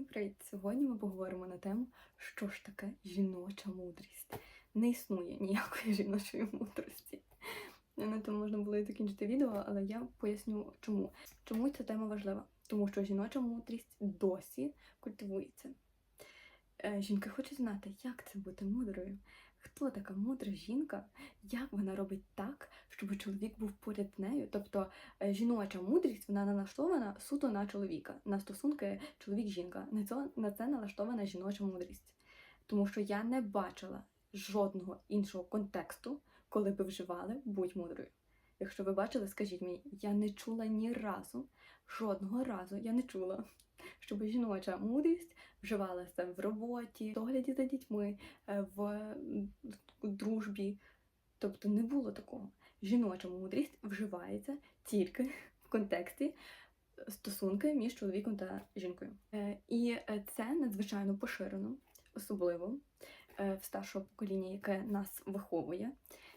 Всім привіт! Сьогодні ми поговоримо на тему, що ж таке жіноча мудрість. Не існує ніякої жіночої мудрості. На тому можна було і закінчити відео, але я поясню чому. Чому ця тема важлива? Тому що жіноча мудрість досі культивується. Жінка Жінки хочуть знати, як це бути мудрою. Хто така мудра жінка? Як вона робить так, щоб чоловік був поряд нею? Тобто е, жіноча мудрість вона налаштована суто на чоловіка, на стосунки чоловік-жінка. На це, на це налаштована жіноча мудрість. Тому що я не бачила жодного іншого контексту, коли би вживали будь мудрою. Якщо ви бачили, скажіть мені, я не чула ні разу, жодного разу я не чула, щоб жіноча мудрість вживалася в роботі, в догляді за дітьми, е, в дружбі. Тобто не було такого. Жіноча мудрість вживається тільки в контексті стосунки між чоловіком та жінкою. Е, І е, це надзвичайно поширено, особливо е, в старшого покоління, яке нас виховує,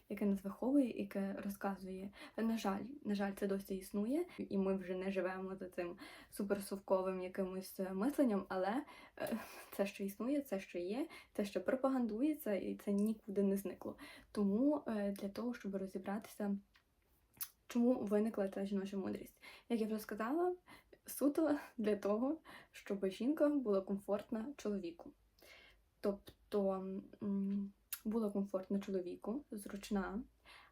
яке нас виховує, яке розказує. На жаль, на жаль, це досі існує, і ми вже не живемо за цим суперсовковим якимось е, мисленням, але е, це, що існує, це що є, це що пропагандується, і це нікуди не зникло. Тому е, для того, щоб розібратися, чому виникла ця жіноча мудрість, як я вже сказала, суто для того, щоб жінка була комфортна чоловіку. Тобто була комфортна чоловіку, зручна,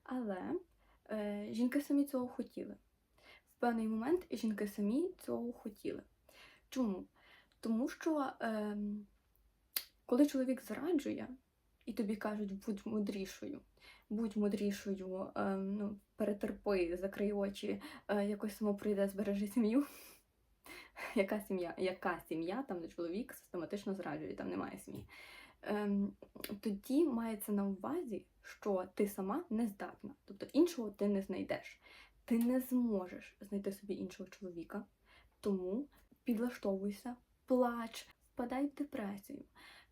але е, жінки самі цього хотіли. В певний момент жінки самі цього хотіли. Чому? Тому що е, коли чоловік зраджує, і тобі кажуть, будь мудрішою, будь мудрішою, е, ну, перетерпи, закрий очі, е, якось само прийде, збережи сім'ю. Яка сім'я? Яка сім'я, там де чоловік систематично зраджує, там немає сім'ї. Ем, тоді мається на увазі, що ти сама не здатна, тобто іншого ти не знайдеш. Ти не зможеш знайти собі іншого чоловіка, тому підлаштовуйся, плач, впадай в депресію.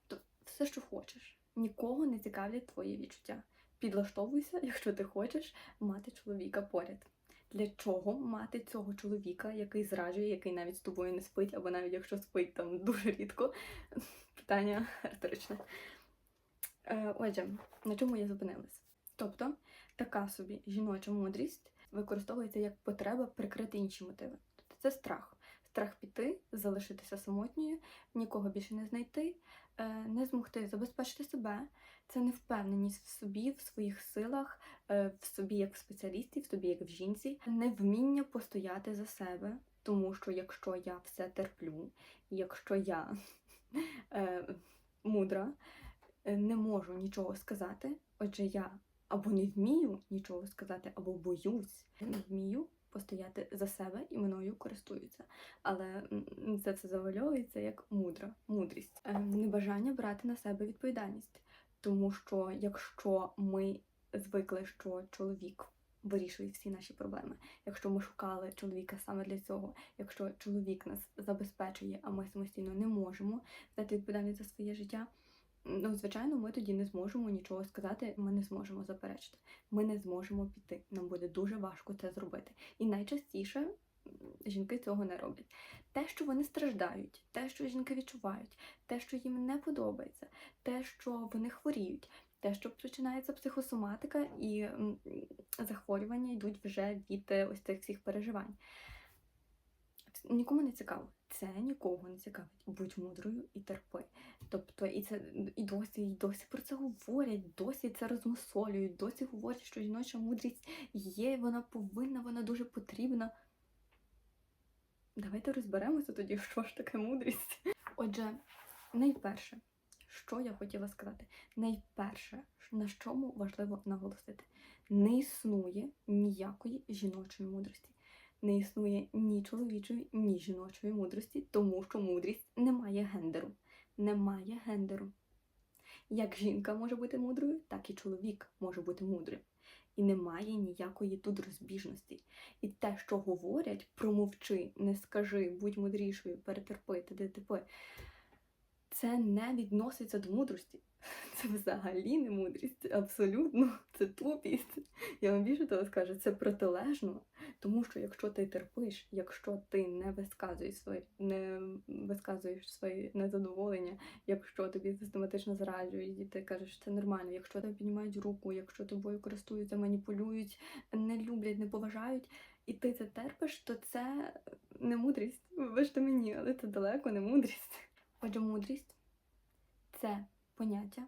То все, що хочеш. Нікого не цікавлять твої відчуття. Підлаштовуйся, якщо ти хочеш мати чоловіка поряд. Для чого мати цього чоловіка, який зраджує, який навіть з тобою не спить, або навіть якщо спить там дуже рідко? Питання риторичне. Отже, на чому я зупинилась? Тобто, така собі жіноча мудрість використовується як потреба прикрити інші мотиви. Тобто це страх. Страх піти, залишитися самотньою, нікого більше не знайти, е, не змогти забезпечити себе. Це невпевненість в собі, в своїх силах, е, в собі як в спеціалісті, в собі як в жінці, невміння постояти за себе, тому що якщо я все терплю, якщо я е, мудра, е, не можу нічого сказати, отже, я або не вмію нічого сказати, або боюсь, не вмію постояти за себе і мною користуються. Але м, це завальовується як мудра, мудрість, Е, небажання брати на себе відповідальність. Тому що якщо ми звикли, що чоловік вирішує всі наші проблеми, якщо ми шукали чоловіка саме для цього, якщо чоловік нас забезпечує, а ми самостійно не можемо взяти відповідальність за своє життя, ну звичайно, ми тоді не зможемо нічого сказати, ми не зможемо заперечити, ми не зможемо піти. Нам буде дуже важко це зробити. І найчастіше жінки цього не роблять. Те, що вони страждають, те, що жінки відчувають, те, що їм не подобається, те, що вони хворіють, те, що починається психосоматика і захворювання йдуть вже від е, ось цих всіх переживань. Нікому не цікаво. Це нікого не цікавить. Будь мудрою і терпи. Тобто, і це і досі, і досі про це говорять, досі це розмусолюють, досі говорять, що жіноча мудрість є, вона повинна, вона дуже потрібна. Давайте розберемося тоді, що ж таке мудрість. Отже, найперше, що я хотіла сказати, найперше, на чому важливо наголосити, не існує ніякої жіночої мудрості. Не існує ні чоловічої, ні жіночої мудрості, тому що мудрість не має гендеру. Немає гендеру. Як жінка може бути мудрою, так і чоловік може бути мудрим. І немає ніякої тут розбіжності. І те, що говорять, промовчи, не скажи, будь мудрішою, перетерпи, т.д. це не відноситься до мудрості. Це взагалі не мудрість, абсолютно це тупість. Я вам більше того скажу, це протилежно. Тому що якщо ти терпиш, якщо ти не висказуєш свої, не висказуєш свої незадоволення, якщо тобі систематично зраджують, і ти кажеш, це нормально, якщо тебе піднімають руку, якщо тобою користуються, маніпулюють, не люблять, не поважають, і ти це терпиш, то це не мудрість. Вибачте мені, але це далеко не мудрість. Отже, мудрість це поняття,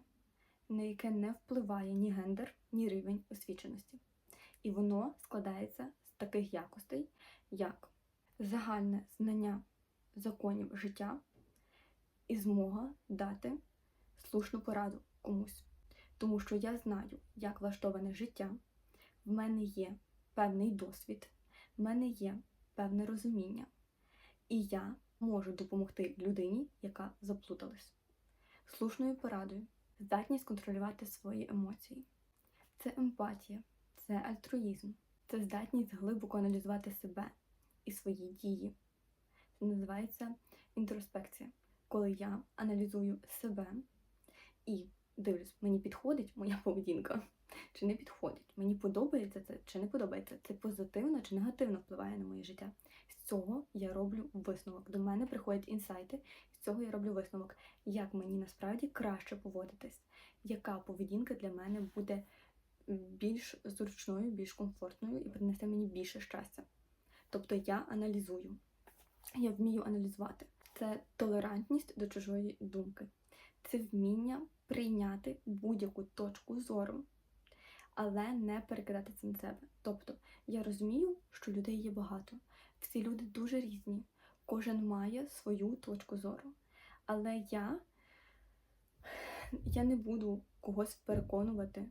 на яке не впливає ні гендер, ні рівень освіченості. І воно складається з таких якостей, як загальне знання законів життя і змога дати слушну пораду комусь. Тому що я знаю, як влаштоване життя, в мене є певний досвід, в мене є певне розуміння, і я можу допомогти людині, яка заплуталась. Слушною порадою, здатність контролювати свої емоції. Це емпатія, це альтруїзм, це здатність глибоко аналізувати себе і свої дії. Це називається інтроспекція, коли я аналізую себе і дивлюсь, мені підходить моя поведінка чи не підходить, мені подобається це чи не подобається, це позитивно чи негативно впливає на моє життя. З цього я роблю висновок. До мене приходять інсайти, з цього я роблю висновок, як мені насправді краще поводитись, яка поведінка для мене буде більш зручною, більш комфортною і принесе мені більше щастя. Тобто я аналізую, я вмію аналізувати. Це толерантність до чужої думки, це вміння прийняти будь-яку точку зору, але не перекидати це на себе. Тобто я розумію, що людей є багато. Всі люди дуже різні, кожен має свою точку зору. Але я, я не буду когось переконувати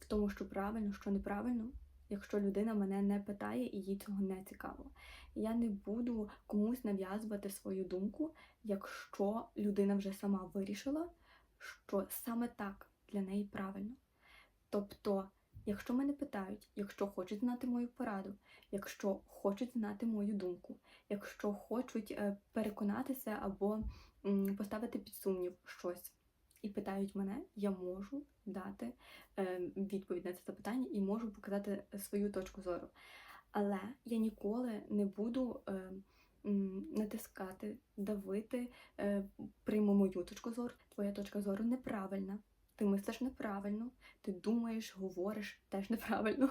в тому, що правильно, що неправильно, якщо людина мене не питає і їй цього не цікаво. Я не буду комусь нав'язувати свою думку, якщо людина вже сама вирішила, що саме так для неї правильно. Тобто, якщо мене питають, якщо хочуть знати мою пораду, якщо хочуть знати мою думку, якщо хочуть е, переконатися або поставити під сумнів щось і питають мене, я можу дати е, відповідь на це запитання і можу показати свою точку зору. Але я ніколи не буду е, натискати, давити, прийму мою точку зору. Твоя точка зору неправильна. Ти мислиш неправильно, ти думаєш, говориш теж неправильно.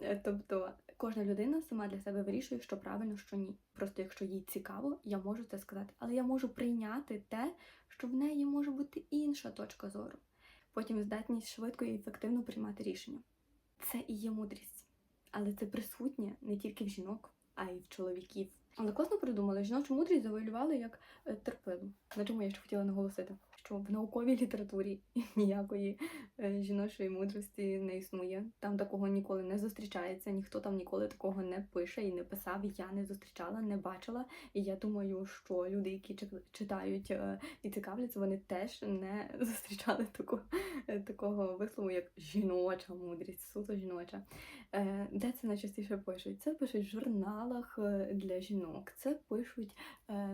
Е, Тобто кожна людина сама для себе вирішує, що правильно, що ні. Просто якщо їй цікаво, я можу це сказати. Але я можу прийняти те, що в неї може бути інша точка зору. Потім здатність швидко і ефективно приймати рішення. Це і є мудрість. Але це присутнє не тільки в жінок, а й в чоловіків. Але класно придумали, жіночу мудрість завоювали як е, терпилу. На чому я ще хотіла наголосити, що в науковій літературі ніякої е, жіночої мудрості не існує. Там такого ніколи не зустрічається, ніхто там ніколи такого не пише і не писав. Я не зустрічала, не бачила. І я думаю, що люди, які читають е, і цікавляться, вони теж не зустрічали такого, е, такого вислову, як жіноча мудрість, суто жіноча. Де це найчастіше пишуть? Це пишуть в журналах для жінок, це пишуть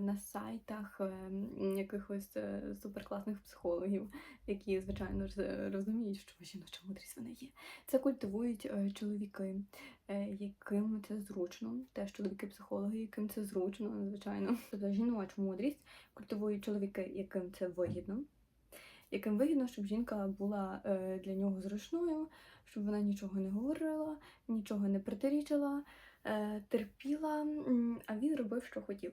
на сайтах е, якихось е, суперкласних психологів, які, звичайно ж, розуміють, що жіноча мудрість вона є. Це культивують е, чоловіки, е, яким це зручно, теж чоловіки-психологи, яким це зручно, звичайно. Тобто жіночу мудрість культивують чоловіки, яким це вигідно. Яким вигідно, щоб жінка була е, для нього зручною, щоб вона нічого не говорила, нічого не протирічила, терпіла, а він робив, що хотів.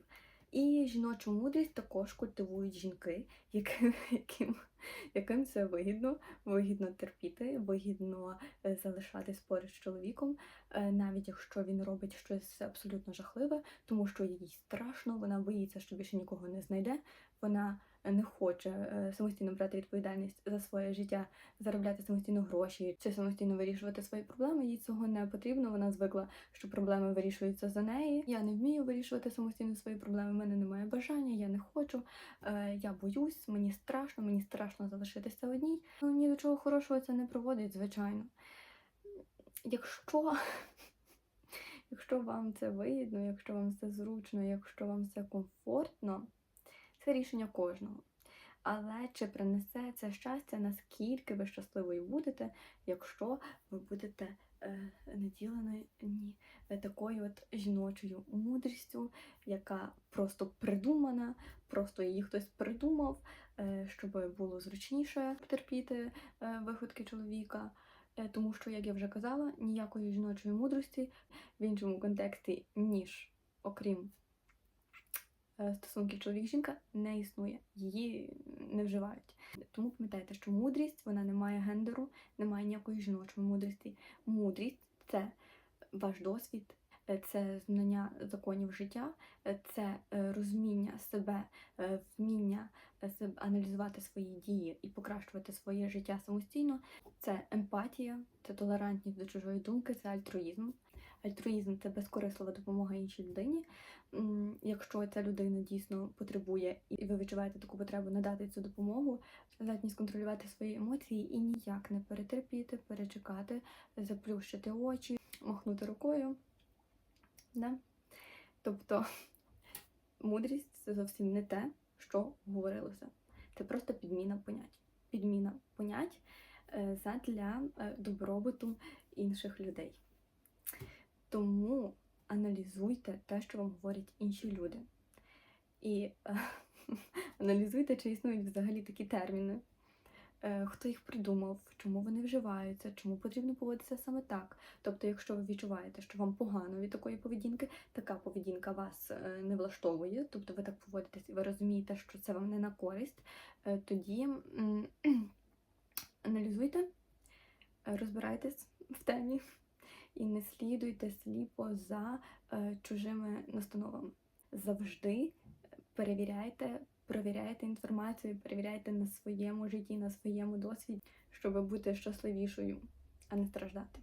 І жіночу мудрість також культивують жінки, яким, яким, яким це вигідно, вигідно терпіти, вигідно е, залишатись поруч з чоловіком, е, навіть якщо він робить щось абсолютно жахливе, тому що їй страшно, вона боїться, що більше нікого не знайде. Вона не хоче е, самостійно брати відповідальність за своє життя, заробляти самостійно гроші чи самостійно вирішувати свої проблеми. Їй цього не потрібно. Вона звикла, що проблеми вирішуються за неї. Я не вмію вирішувати самостійно свої проблеми. в мене немає бажання, я не хочу. е, Я боюсь, мені страшно, мені страшно залишитися одній. Ну, ні до чого хорошого це не проводить, звичайно. Якщо Якщо вам це вигідно, якщо вам це зручно, якщо вам це комфортно, Це рішення кожного. Але чи принесе це щастя, наскільки ви щасливою будете, якщо ви будете е, наділені е, такою от жіночою мудрістю, яка просто придумана, просто її хтось придумав, е, щоб було зручніше терпіти е, виходки чоловіка. Е, Тому що, як я вже казала, ніякої жіночої мудрості в іншому контексті, ніж окрім стосунків чоловік-жінка, не існує. Її не вживають. Тому пам'ятайте, що мудрість вона не має гендеру, немає ніякої жіночої мудрості. Мудрість це ваш досвід, е, це знання законів життя, е, це е, розуміння себе, е, вміння е, аналізувати свої дії і покращувати своє життя самостійно. Це емпатія, це толерантність до чужої думки, це альтруїзм. Альтруїзм це безкорислива допомога іншій людині. Якщо ця людина дійсно потребує, і ви відчуваєте таку потребу надати цю допомогу, здатність контролювати свої емоції і ніяк не перетерпіти, перечекати, заплющити очі, махнути рукою. Да? Тобто мудрість це зовсім не те, що говорилося. Це просто підміна понять. Підміна понять е, задля е, добробуту інших людей. Тому аналізуйте те, що вам говорять інші люди. І е, аналізуйте, чи існують взагалі такі терміни, е, хто їх придумав, чому вони вживаються, чому потрібно поводитися саме так. Тобто, якщо ви відчуваєте, що вам погано від такої поведінки, така поведінка вас е, не влаштовує, тобто ви так поводитесь і ви розумієте, що це вам не на користь, тоді аналізуйте, розбирайтесь в темі і не слідуйте сліпо за е, чужими настановами. Завжди перевіряйте, перевіряйте інформацію, перевіряйте на своєму житті, на своєму досвіді, щоб бути щасливішою, а не страждати.